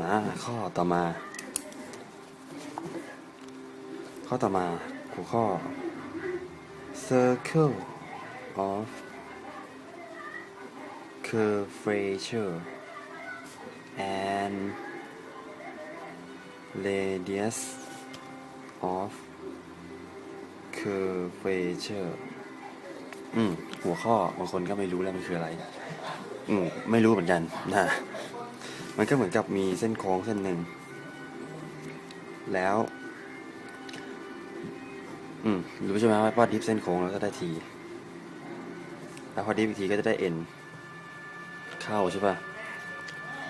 มาข้อต่อมา ข้อต่อมาหัวข้อ circle of curvature and radius of curvature อืมหัวข้อบางคนก็ไม่รู้แล้วมันคืออะไร อืมไม่รู้เหมือนกันนะ มันก็เหมือนกับมีเส้นโค้งเส้นหนึ่ง แล้ว อืมรู้ใช่ไหมว่าพอดิฟเส้นโค้งแล้วก็ได้ทีแล้วพอดิฟอีกทีก็จะได้เอ็นเข้าใช่ป่ะ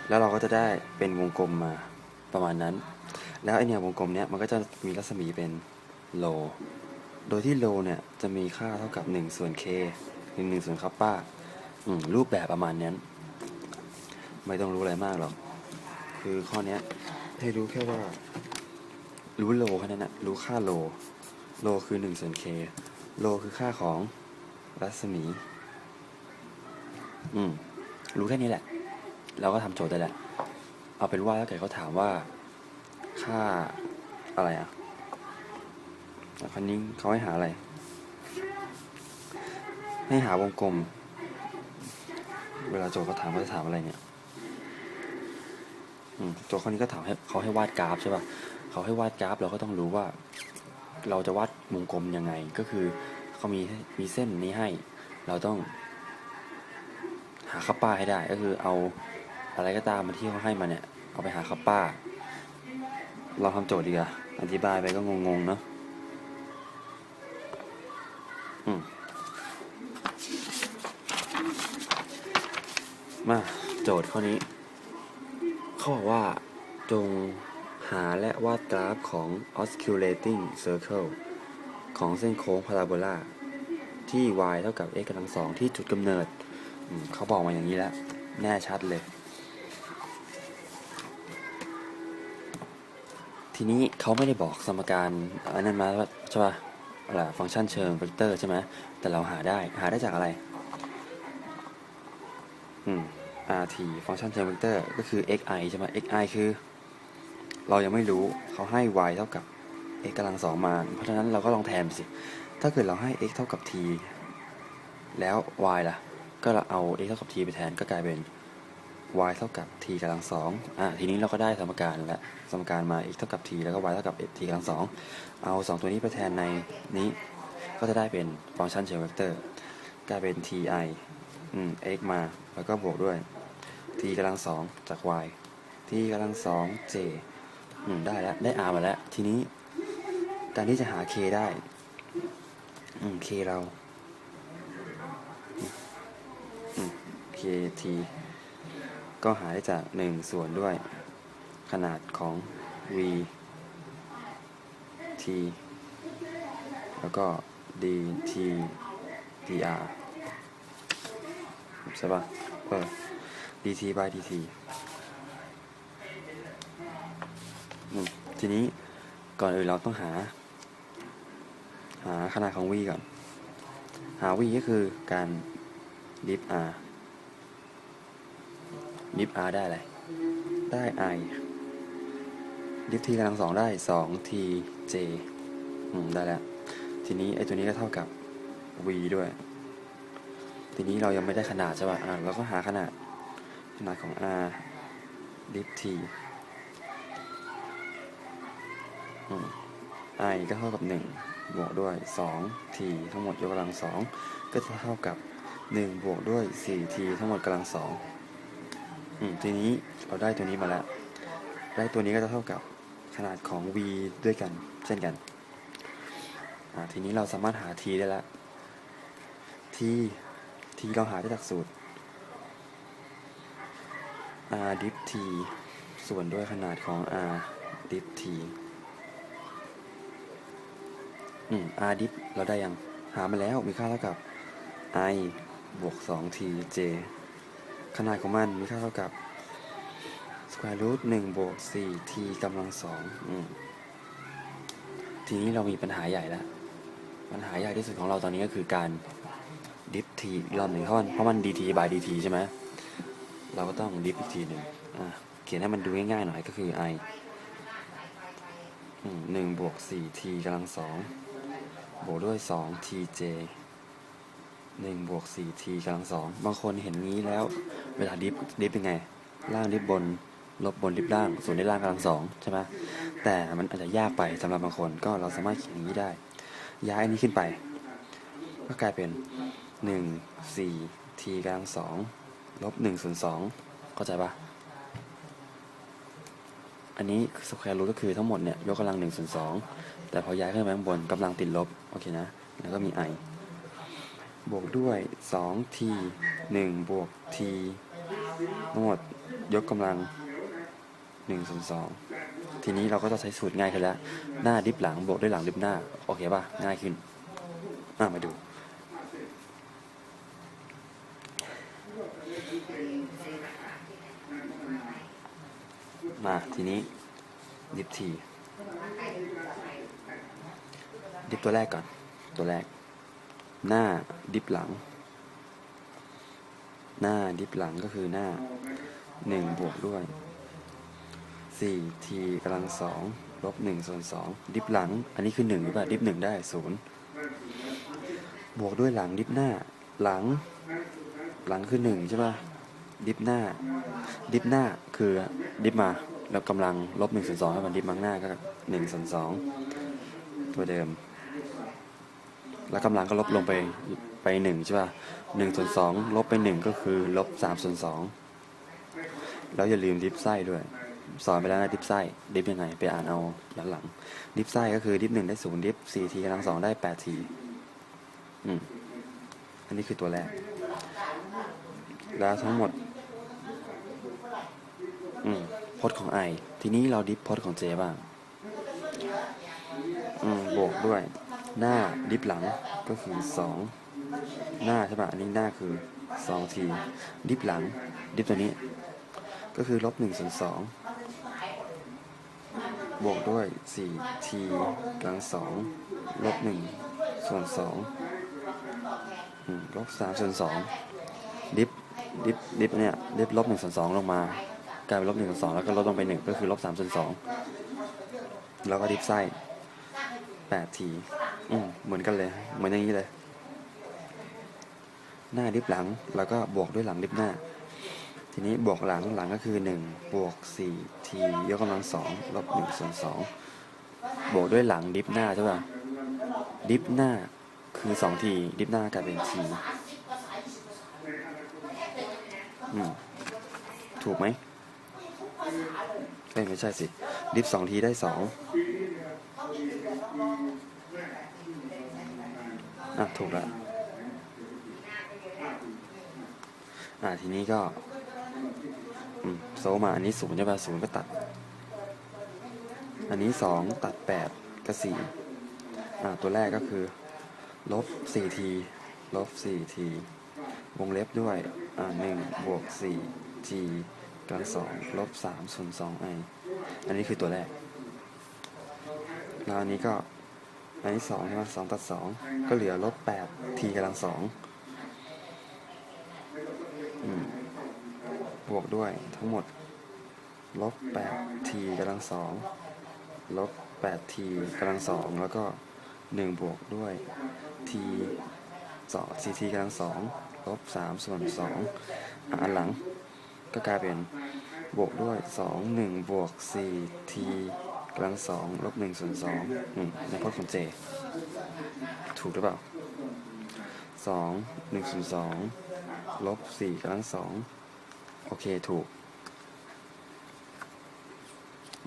แล้วเราก็จะได้เป็นวงกลมมาประมาณนั้น แล้วไอเนี่ยวงกลมเนี้ยมันก็จะมีรัศมีเป็นโล โดยที่โลเนี่ยจะมีค่าเท่ากับ1ส่วน k หนึ่งส่วนคัปป้าอืมรูปแบบประมาณนั้น ไม่ต้องรู้อะไรมากหรอก คือข้อเนี้ย ให้รู้แค่ว่า รู้โลแค่นั้นนะรู้ค่าโล โลคือ1ส่วน k โลคือค่าของรัศมี อืม รู้แค่นี้แหละ เราก็ทำโจทย์ได้แหละ เอาเป็นว่าถ้าเกิดเขาถามว่า ค่าอะไรอะแล้วคันนี้เขาให้หาอะไร ให้หาวงกลม เวลาโจทย์เขาถามเขาจะถามอะไรเนี่ย อืมโจทย์ข้อนี้ก็ถามให้เขาให้วาดกราฟใช่ป่ะเขาให้วาดกราฟเราก็ต้องรู้ว่า เราจะวาดวงกลมยังไง ก็คือเขามีมีเส้นนี้ให้ เราต้อง หาคัปป้าให้ได้ ก็คือเอาอะไรก็ตามมาที่เขาให้มาเนี่ย เอาไปหาคัปป้า เราทำโจทย์ดีกว่าอธิบายไปก็งงๆเนาะอืมมาโจทย์ข้อนี้ เขาบอกว่า จงหาและวาดกราฟของ osculating circle ของเส้นโค้งพาราโบลาที่ y เท่ากับ x กำลังสองที่จุดกำเนิด เขาบอกมาอย่างนี้แล้ว แน่ชัดเลย ทีนี้เขาไม่ได้บอกสมการอันนั้นมาว่าใช่ป่ะอะไรฟังก์ชันเชิงเวกเตอร์ใช่ไหมแต่เราหาได้ หาได้จากอะไร อืม rt ฟังก์ชันเชิงเวกเตอร์ก็คือ xi ใช่ไหม xi คือ เรายังไม่รู้เขาให้ y เท่ากับ x กำลังสองมา เพราะฉะนั้นเราก็ลองแทนสิ ถ้าเกิดเราให้ x เท่ากับ t แล้ว y ล่ะ ก็เราเอา x เท่ากับ t ไปแทนก็กลายเป็น y เท่ากับ t กำลังสองอะทีนี้เราก็ได้สมการแล้ว สมการมา x เท่ากับ t แล้วก็ y เท่ากับ t กำลังสองเอาสองตัวนี้ไปแทนในนี้ ก็จะได้เป็นฟังก์ชันเชิงเวกเตอร์ กลายเป็น ti อืม x มา แล้วก็บวกด้วย t กำลังสองจาก y t กำลังสอง j อืม ได้แล้ว ได้ r มาแล้ว ทีนี้การที่จะหา k ได้ อืม k เรา อืม k t ก็หาได้จาก 1 ส่วนด้วย ขนาดของ v t แล้วก็ d t dr ใช่ป่ะ เออ dt by dt ทีนี้ก่อนอื่นเราต้องหา หาขนาดของ v ก่อน หา v ก็คือการ diff r diff r ได้อะไร ได้ i diff t กำลังสองได้2 t j อืม ได้แล้ว ทีนี้ไอ้ตัวนี้ก็เท่ากับ v ด้วย ทีนี้เรายังไม่ได้ขนาดใช่ป่ะอะเราก็หาขนาด ขนาดของ r diff t อืม i ก็เท่ากับ 1 บวกด้วย 2 t ทั้งหมดยกกำลัง 2 ก็จะเท่ากับ 1 บวกด้วย 4 t ทั้งหมดกำลัง 2 อืม ทีนี้เราได้ตัวนี้มาแล้ว ได้ตัวนี้ก็จะเท่ากับขนาดของ v ด้วยกัน เช่นกัน อ่า ทีนี้เราสามารถหา t ได้แล้ว t t เราหาได้จากสูตร r diff t ส่วนด้วยขนาดของ r diff t อืม r diff เราได้ยัง หามาแล้วมีค่าเท่ากับ i บวก 2t j ขนาดของมันมีค่าเท่ากับ square root 1บวก 4t กำลัง2อืมทีนี้เรามีปัญหาใหญ่แล้ว ปัญหาใหญ่ที่สุดของเราตอนนี้ก็คือการ diff t อีกรอบหนึ่งเพราะมันเพราะมัน dt by dt ใช่ไหมเราก็ต้อง diff อีกทีหนึ่งเขียนให้มันดูง่ายๆหน่อยก็คือ i อืมหนึ่งบวกสี่ t กำลังสองบวกด้วยสอง tj หนึ่งบวกสี่ t กำลังสองบางคนเห็นงี้แล้ว เวลาดิฟดิฟยังไง ล่างดิฟบน ลบบนดิฟล่างส่วนในล่างกำลังสองใช่ไหมแต่มันอาจจะยากไปสำหรับบางคนก็เราสามารถเขียนงนี้ได้ ย้ายอันนี้ขึ้นไป ก็กลายเป็น หนึ่งสี่ t กำลังสองลบหนึ่งส่วนสองเข้าใจปะอันนี้สแควร์รูทก็คือทั้งหมดเนี่ยยกกำลังหนึ่งส่วนสองแต่พอย้ายขึ้นไปข้างบนกำลังติดลบ โอเคนะ แล้วก็มี i บวกด้วย2 t 1บวก t ทั้งหมดยกกำลัง1ส่วน2ทีนี้เราก็จะใช้สูตรง่ายขึ้นแล้ว หน้าดิฟหลังบวกด้วยหลังดิฟหน้า โอเคป่ะ ง่ายขึ้นมาดู มาทีนี้ดิฟทีดิฟตัวแรกก่อน ตัวแรก หน้าดิฟหลัง หน้าดิฟหลังก็คือหน้าหนึ่งบวกด้วยสี่ทีกำลังสองลบหนึ่งส่วนสองดิฟหลัง อันนี้คือหนึ่งหรือเปล่าดิฟหนึ่งได้ศูนย์บวกด้วยหลังดิฟหน้า หลัง หลังคือหนึ่งใช่ป่ะ ดิฟหน้า ดิฟหน้าคือดิฟมา แล้วกำลังลบหนึ่งส่วนสองให้มันดิฟมาข้างหน้าก็หนึ่งส่วนสองตัวเดิม แล้วกำลังก็ลบลงไปไปหนึ่งใช่ป่ะหนึ่งส่วนสองลบไปหนึ่งก็คือลบสามส่วนสองแล้วอย่าลืมดิฟไส้ด้วย สอนไปแล้วนะดิฟไส้ดิฟยังไง ไปอ่านเอาย้อนหลัง ดิฟไส้ก็คือดิฟหนึ่งได้ศูนย์ดิฟสี่ทีกำลังสองได้แปดทีอืมอันนี้คือตัวแรก ล้วทั้งหมดอืมพจน์ของไอ ทีนี้เราดิฟพจน์ของเจบ้างอืมบวกด้วย หน้าดิฟหลังก็คือสองหน้าใช่ปะอันนี้หน้าคือสองที ดิฟหลัง ดิฟตัวนี้ ก็คือลบหนึ่งส่วนสองบวกด้วยสี่ทีกลางสองลบหนึ่งส่วนสองลบสามส่วนสองดิฟ ดิฟดิฟเนี่ยดิฟลบหนึ่งส่วนสองลงมากลายเป็นลบหนึ่งส่วนสองแล้วก็ลดลงไปหนึ่งก็คือลบสามส่วนสองแล้วก็ดิฟไส้แปดทีอืมเหมือนกันเลย เหมือนอย่างนี้เลย หน้าดิฟหลังแล้วก็บวกด้วยหลังดิฟหน้า ทีนี้บวกหลังหลังก็คือหนึ่งบวกสี่ทียกกำลังสองลบหนึ่งส่วนสองบวกด้วยหลังดิฟหน้าใช่ป่ะดิฟหน้าคือสองทีดิฟหน้ากลายเป็นที อืมถูกไหมเอ้ยไม่ใช่สิ ดิฟสองทีได้สองอะ ถูกแล้วอะ ทีนี้ก็โซมาอันนี้ศูนย์ใช่ป่ะศูนย์ก็ตัด อันนี้สองตัดแปดก็สี่อะตัวแรกก็คือ ลบสี่ที ลบสี่ที วงเล็บด้วย อ่าหนึ่งบวกสี่ทีกำลังสองลบสามส่วนสองไออันนี้คือตัวแรก แล้วอันนี้ก็ อันนี้สองใช่ไหมสองตัดสองก็เหลือลบแปดทีกำลังสองบวกด้วยทั้งหมดลบแปดทีกำลังสองลบแปดทีกำลังสองแล้วก็หนึ่งบวกด้วยทีสองสี่ทีกำลังสอง ลบสามส่วนสองอันหลังก็กลายเป็นบวกด้วยสองหนึ่งบวกสี่ทีกำลังสองลบหนึ่งส่วนสองในพจน์ของเจ ถูกหรือเปล่าสองหนึ่งส่วนสองลบสี่กำลังสองโอเคถูก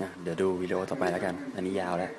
นะเดี๋ยวดูวิดีโอต่อไปแล้วกัน อันนี้ยาวแล้ว